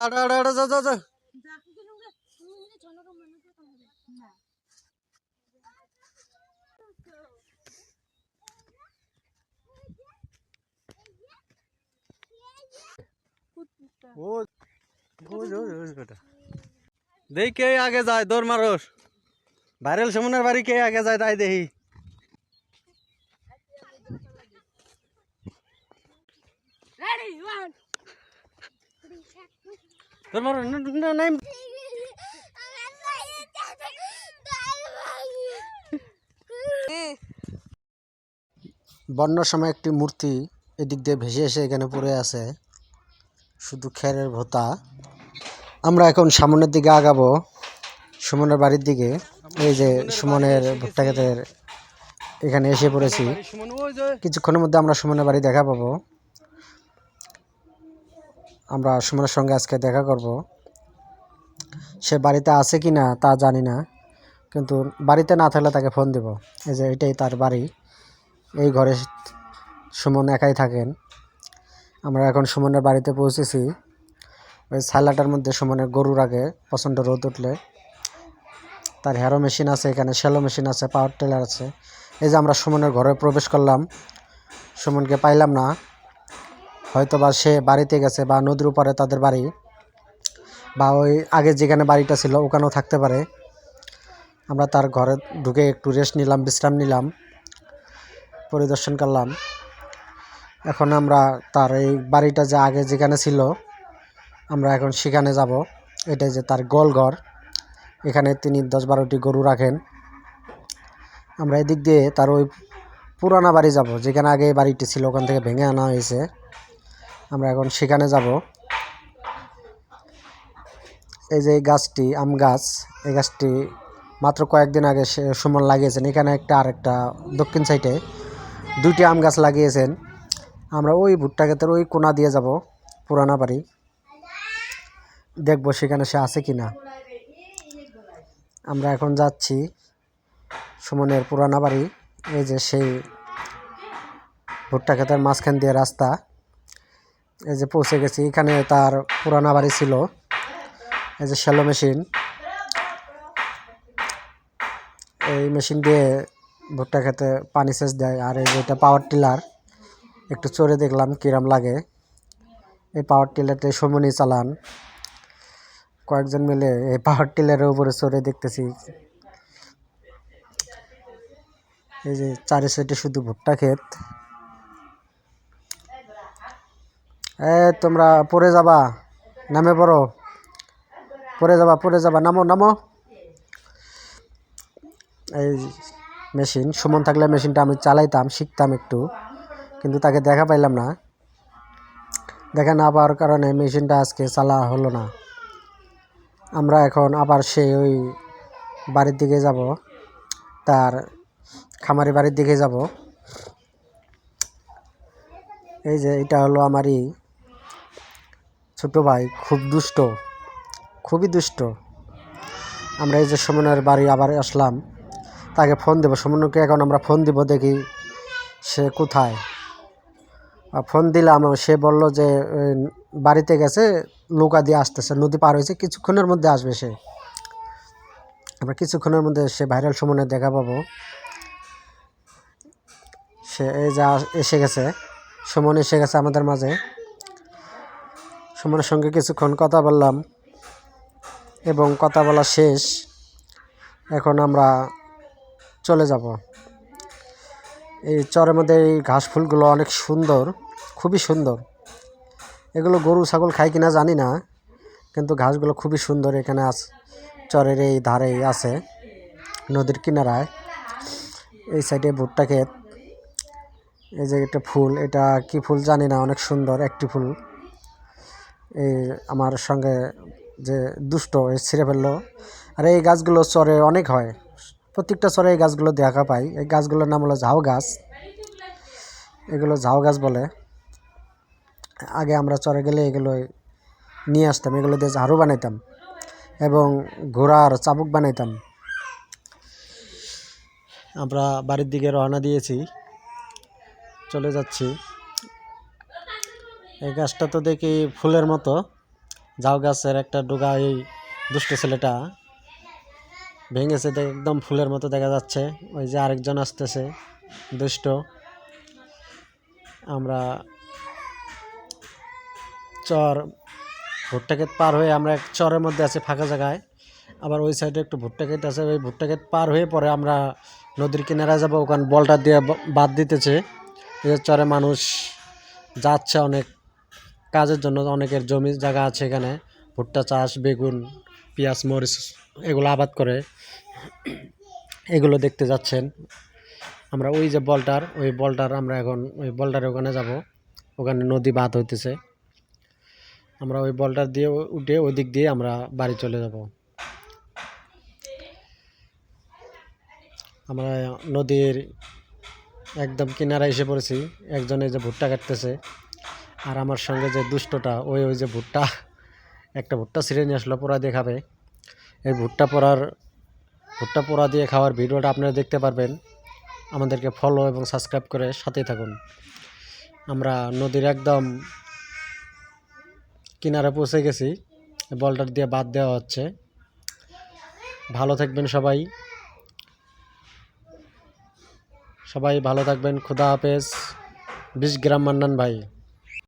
আড়া আড়া আড়া যা যা যা ও ওই যে, ওই যে, ওই যে ওটা। দেখি কে আগে যায় দৌড় মারস ভাইরাল সুমনের বাড়ি কে আগে যায় তাই দেখি না, নাই বন্যার সময় একটি মূর্তি এদিক দিয়ে ভেসে এসে এখানে পড়ে আছে। শুধু খেরের ভোতা। আমরা এখন সামনের দিকে আগাবো সুমনের বাড়ির দিকে। এই যে সুমনের ভুট্টা এখানে এসে পড়েছি। কিছুক্ষণের মধ্যে আমরা সুমনের বাড়ি দেখা পাবো। আমরা সুমনের সঙ্গে আজকে দেখা করব। সে বাড়িতে আছে কি না তা জানি না, কিন্তু বাড়িতে না থাকলে তাকে ফোন দেব। এই যে এটাই তার বাড়ি, এই ঘরে সুমন একাই থাকেন। আমরা এখন সুমনের বাড়িতে পৌঁছেছি। ওই সাইলাটার মধ্যে সুমনের গরু রাখে প্রচণ্ড রোদ উঠলে। তার হ্যারো মেশিন আছে এখানে শ্যালো মেশিন আছে পাওয়ার টেলার আছে। এই যে আমরা সুমনের ঘরে প্রবেশ করলাম। সুমনকে পাইলাম না। হয়তো বা সে বাড়িতে গেছে বা নদীর উপরে তাদের বাড়ি বা ওই আগে যেখানে বাড়িটা ছিল ওখানেও থাকতে পারে। আমরা তার ঘরে ঢুকে একটু রেস্ট নিলাম, বিশ্রাম নিলাম, পরিদর্শন করলাম। এখন আমরা তার এই বাড়িটা যে আগে যেখানে ছিল, আমরা এখন সেখানে যাব। এটাই যে তার গোল ঘর। এখানে তিনি দশ বারোটি গরু রাখেন। আমরা এদিক দিয়ে তার ওই পুরানা বাড়ি যাব, যেখানে আগে বাড়িটি ছিল, ওখান থেকে ভেঙে আনা হয়েছে। আমরা এখন সেখানে যাব। এই যে গাছটি, আম গাছ, এই গাছটি মাত্র কয়েকদিন আগে সুমন লাগিয়েছেন। এখানে একটা আর একটা দক্ষিণ সাইডে দুইটি আম গাছ লাগিয়েছেন। আমরা ওই ভুট্টা ক্ষেতের ওই কোনা দিয়ে যাব, পুরানা বাড়ি। দেখব সেখানে সে আছে কি না আমরা এখন যাচ্ছি সুমনের পুরানা বাড়ি। এই যে সেই ভুট্টা ক্ষেতের মাঝখান দিয়ে রাস্তা। এই যে পৌঁছে গেছি, এখানে তার পুরানা বাড়ি ছিল। এই যে শ্যালো মেশিন। এই মেশিন দিয়ে ভুট্টা খেতে পানি সেচ দেয়, আর এই যে এটা পাওয়ার টিলার একটু চড়ে দেখলাম কিরাম লাগে। এই পাওয়ার টিলারতে সমনি চালান। কয়েকজন মিলে এই পাওয়ার টিলারের উপরে চড়ে দেখতেছি। এই যে চারি সাইডে শুধু ভুট্টা ক্ষেত। এ, তোমরা পড়ে যাবা, নামে পড়ো। পড়ে যাবা পড়ে যাবা, নামো নামো। এই মেশিন, সুমন থাকলে মেশিনটা আমি চালাইতাম, শিখতাম একটু, কিন্তু তাকে দেখা পাইলাম না। দেখা না পাওয়ার কারণে মেশিনটা আজকে চালা হলো না। আমরা এখন আবার সেই ওই বাড়ির দিকে যাব, তার খামারি বাড়ির দিকে যাব। এই যে, এটা হলো আমারই ছোট ভাই খুব দুষ্ট, খুবই দুষ্ট। আমরা এই যে সমনের বাড়ি আবার আসলাম, তাকে ফোন দেবো। সুমনকে এখন আমরা ফোন দিব, দেখি সে কোথায়। ফোন দিলাম, সে বলল যে বাড়িতে গেছে, নৌকা দিয়ে আসতেছে, নদী পার হয়েছে, কিছুক্ষণের মধ্যে আসবে সে। আমরা কিছুক্ষণের মধ্যে সে ভাইরাল সমনে দেখা পাবো। সে এই যা এসে গেছে, সুমন এসে গেছে আমাদের মাঝে। সুমনের সঙ্গে কিছুক্ষণ কথা বললাম এবং কথা বলা শেষ। এখন আমরা চলে যাব। এই চরের মধ্যে এই ঘাস ফুলগুলো অনেক সুন্দর, খুবই সুন্দর। এগুলো গরু, ছাগল খায় কিনা জানি না, কিন্তু ঘাসগুলো খুবই সুন্দর এখানে আছে চরের এই ধারেই আছে, নদীর কিনারায়। এই সাইডে ভুট্টা ক্ষেত। এই যে একটা ফুল, এটা কি ফুল জানি না, অনেক সুন্দর, একটি ফুল। এই আমার সঙ্গে যে দুষ্ট ছিঁড়ে ফেলল। আর এই গাছগুলো চরে অনেক হয়। প্রত্যেকটা চরে এই গাছগুলো দেখা পাই। এই গাছগুলোর নাম হলো ঝাউ গাছ। এগুলো ঝাউ গাছ বলে। আগে আমরা চরে গেলে এগুলো নিয়ে আসতাম। এগুলো দিয়ে ঝাড়ু বানাইতাম এবং ঘোড়ার চাবুক বানাইতাম। আমরা বাড়ির দিকে রওনা দিয়েছি। চলে যাচ্ছি। এই গাছটা তো দেখি ফুলের মতো। জাউ গাছের একটা ডোগা এই দুষ্ট ছেলেটা ভেঙেছে দেখ একদম ফুলের মতো দেখা যাচ্ছে। ওই যে আরেকজন আসতেছে, দুষ্ট। আমরা চর ভুট্টা ক্ষেত পার হয়ে আমরা এক চরের মধ্যে আছি ফাঁকা জায়গায়। আবার ওই সাইডে একটু ভুট্টা ক্ষেত আছে, ওই ভুট্টা ক্ষেত পার হয়ে পরে আমরা নদীর কিনারায় যাব। ওখানে বলটা দিয়ে বাদ দিতেছে। চরে মানুষ যাচ্ছে অনেক। কাজের জন্য অনেকের জমি জায়গা আছে এখানে। ভুট্টা চাষ, বেগুন, পেঁয়াজ, মরিচ এগুলো আবাদ করে এগুলো দেখতে যাচ্ছেন। আমরা ওই যে বলটার, ওই বলটার আমরা এখন, ওই বলটার ওখানে যাব। ওখানে নদী বাঁধ হইতেছে। আমরা ওই বলটার দিয়ে উঠে ওই দিক দিয়ে আমরা বাড়ি চলে যাব। আমরা নদীর একদম কিনারায় এসে পড়েছি। একজন এই যে ভুট্টা কাটতেছে। আর আমার সঙ্গে যে দুষ্টটা, ওই ওই যে ভুট্টা, একটা ভুট্টা ছিঁড়ে নিয়ে আসলো, পোড়া দিয়ে খাবে। এই ভুট্টা পোড়ার ভুট্টা পোড়া দিয়ে খাওয়ার ভিডিওটা আপনারা দেখতে পারবেন। আমাদেরকে ফলো এবং সাবস্ক্রাইব করে সাথেই থাকুন। আমরা নদীর একদম কিনারে পৌঁছে গেছি। বলটার দিয়ে বাদ দেওয়া হচ্ছে। ভালো থাকবেন সবাই। সবাই ভালো থাকবেন। খুদা হাফেজ। বিশ গ্রাম মান্নান ভাই।